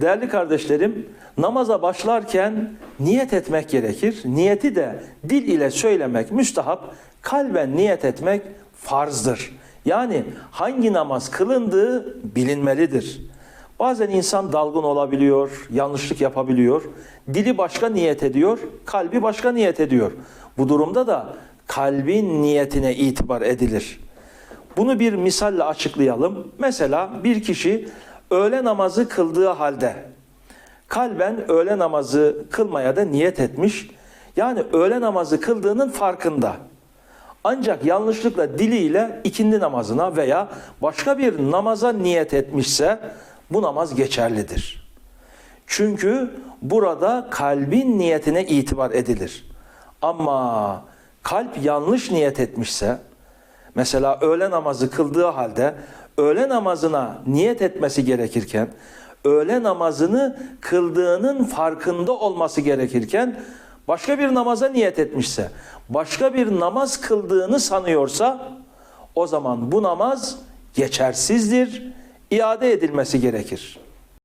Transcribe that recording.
Değerli kardeşlerim, namaza başlarken niyet etmek gerekir. Niyeti de dil ile söylemek müstahap, kalben niyet etmek farzdır. Yani hangi namaz kılındığı bilinmelidir. Bazen insan dalgın olabiliyor, yanlışlık yapabiliyor. Dili başka niyet ediyor, kalbi başka niyet ediyor. Bu durumda da kalbin niyetine itibar edilir. Bunu bir misalle açıklayalım. Mesela bir kişi öğle namazı kıldığı halde kalben öğle namazı kılmaya da niyet etmiş. Yani öğle namazı kıldığının farkında. Ancak yanlışlıkla diliyle ikindi namazına veya başka bir namaza niyet etmişse bu namaz geçerlidir. Çünkü burada kalbin niyetine itibar edilir. Ama kalp yanlış niyet etmişse, mesela öğle namazı kıldığı halde öğle namazına niyet etmesi gerekirken, öğle namazını kıldığının farkında olması gerekirken, başka bir namaza niyet etmişse, başka bir namaz kıldığını sanıyorsa, o zaman bu namaz geçersizdir, iade edilmesi gerekir.